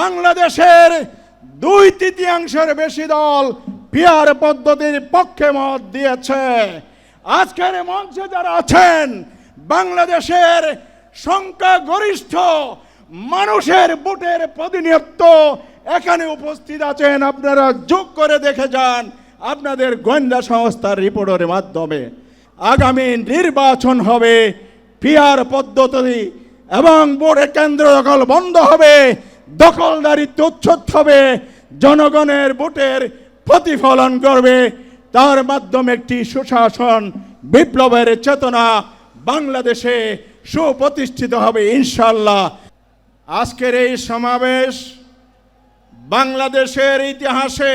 বাংলাদেশের দুই তৃতীয়াংশের বেশি দল পিয়ার পদ্ধতির পক্ষে মত দিয়েছে। আজকের মঞ্চে যারা আছেন, বাংলাদেশের সংখ্যাগরিষ্ঠ মানুষের ভোটের প্রতিনিয়ত্ত এখানে উপস্থিত আছেন। আপনারা যোগ করে দেখে যান আপনাদের গোয়েন্দা সংস্থার রিপোর্টের মাধ্যমে। আগামী নির্বাচন হবে পিয়ার পদ্ধতি এবং ভোটের কেন্দ্র দখল বন্ধ হবে। দখলদারিত্ব উচ্ছেদ হবে জনগণের ভোটের প্রতিফলন করবে। তার মাধ্যমে একটি সুশাসন বিপ্লবের চেতনা বাংলাদেশে সুপ্রতিষ্ঠিত হবে ইনশাল্লাহ আজকের এই সমাবেশ বাংলাদেশের ইতিহাসে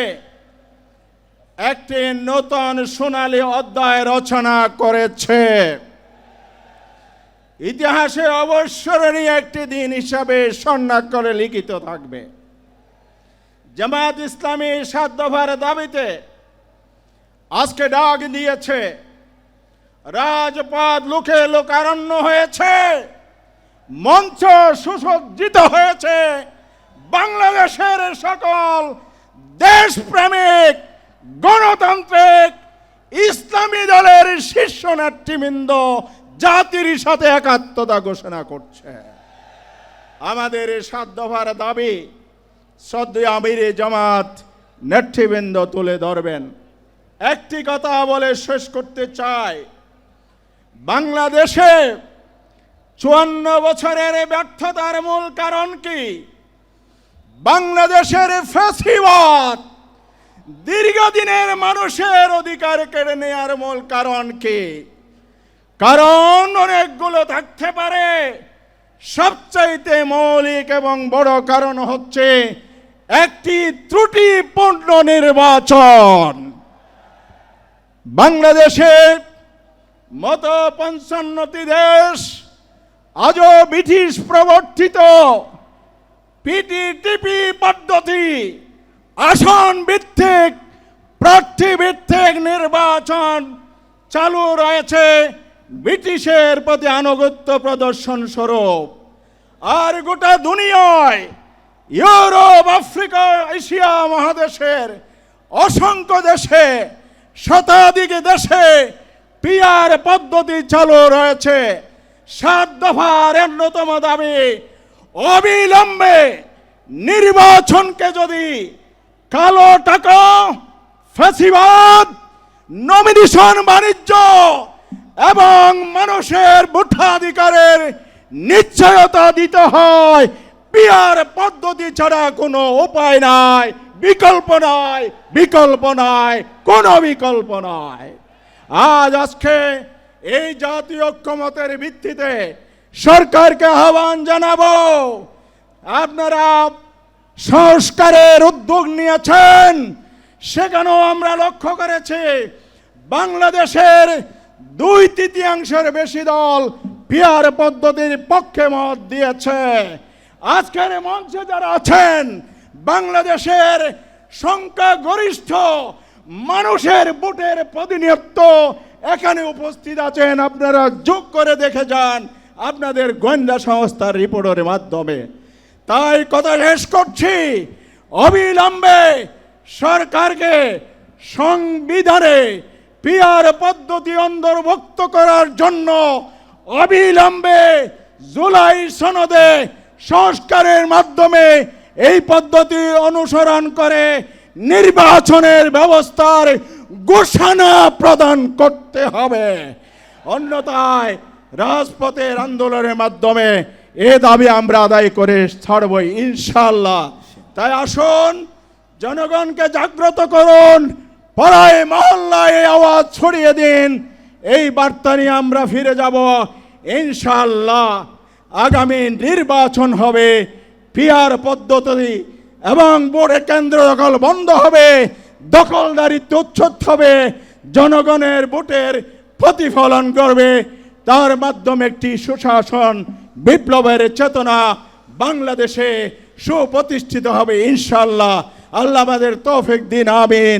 একটি নতুন সোনালী অধ্যায় রচনা করেছে। ইতিহাসে অবসরণীয় একটি দিন হিসাবে স্বর্ণাক্ষরে লিখিত থাকবে। জামায়াত ইসলামী সাত দফার দাবিতে আজকে ডাক দিয়েছে, রাজপথ লোকে লোকারণ্য হয়েছে, মঞ্চ সুসজ্জিত হয়েছে, বাংলাদেশের সকল দেশপ্রেমিক, গণতান্ত্রিক, ইসলামী দলের শীর্ষ নেতৃবৃন্দ জাতির সাথে একাত্মতা ঘোষণা করছে। আমাদের সাত দফার দাবি, সদ্য আমির জামাত নেতৃবৃন্দ তুলে ধরবেন। একটি কথা বলে শেষ করতে চাই। বাংলাদেশে চুয়ান্ন বছরের ব্যর্থতার মূল কারণ কি? বাংলাদেশের ফেসিবাদ দীর্ঘদিনের মানুষের অধিকার কেড়ে নেওয়ার মূল কারণ কি? কারণ অনেকগুলো থাকতে পারে। সবচাইতে মৌলিক এবং বড় কারণ হচ্ছে একটি ত্রুটিপূর্ণ নির্বাচন। বাংলাদেশের মতো পঞ্চান্নটি দেশ আজও ব্রিটিশ প্রবর্তিত। পিটিটিপি পদ্ধতি, আসন ভিত্তিক, প্রার্থী ভিত্তিক নির্বাচন চালু রয়েছে। ব্রিটিশের প্রতি আনুগত্য প্রদর্শন স্বরূপ। আর গোটা দুনিয়ায় ইউরোপ, আফ্রিকা, এশিয়া মহাদেশের অসংখ্য দেশে, শতাধিক দেশে পিয়ার পদ্ধতি চালু রয়েছে। সাত দফার অন্যতম দাবি, অবিলম্বে নির্বাচনকে যদি কালো টাকা ফেসিবাদ নমিনেশন বাণিজ্য এবং মানুষের ভোটাধিকারের নিশ্চয়তা দিতে হয়। পিয়ার পদ্ধতি ছাড়া কোনো উপায় নাই, বিকল্প নাই বিকল্প নাই, কোনো বিকল্প নাই। আজ আজকে এই জাতীয় ক্ষমতার ভিত্তিতে সরকারকে আহ্বান জানাব, আপনারা সংস্কারের উদ্যোগ নিয়েছেন, সেখানেও আমরা লক্ষ্য করেছি, বাংলাদেশের দুই তৃতীয়াংশের বেশি দল পিয়ার পদ্ধতির পক্ষে মত দিয়েছে। আজকের মঞ্চে যারা আছেন, বাংলাদেশের সংখ্যাগরিষ্ঠ মানুষের ভোটের প্রতিনিধিত্ব এখানে উপস্থিত আছেন। আপনারা যোগ করে দেখে যান আপনাদের গোয়েন্দা সংস্থার রিপোর্টের মাধ্যমে। তাই কথা শেষ করছি। অবিলম্বে সরকারকে সংবিধানে পিয়ার পদ্ধতি অন্তর্ভুক্ত করার জন্য অবিলম্বে জুলাই সনদে সংস্কারের মাধ্যমে এই পদ্ধতি অনুসরণ করে নির্বাচনের ব্যবস্থার ঘোষণা প্রদান করতে হবে। অন্যথায় রাজপথের আন্দোলনের মাধ্যমে এ দাবি আমরা আদায় করে ছাড়বই ইনশাল্লাহ তাই আসুন, জনগণকে জাগ্রত করুন পাড়ায়, মহল্লায় আওয়াজ ছড়িয়ে দিন। এই বার্তা নিয়ে আমরা ফিরে যাব। ইনশাল্লাহ আগামী নির্বাচন হবে পিয়ার পদ্ধতি এবং বোর্ডে কেন্দ্র দখল বন্ধ হবে দখলদারিত্ব উচ্ছেদ হবে, জনগণের ভোটের প্রতিফলন করবে তার মাধ্যমে একটি সুশাসন, বিপ্লবের চেতনা বাংলাদেশে সুপ্রতিষ্ঠিত হবে ইনশাল্লাহ আল্লাহ আমাদের তৌফিক দিন, আমিন।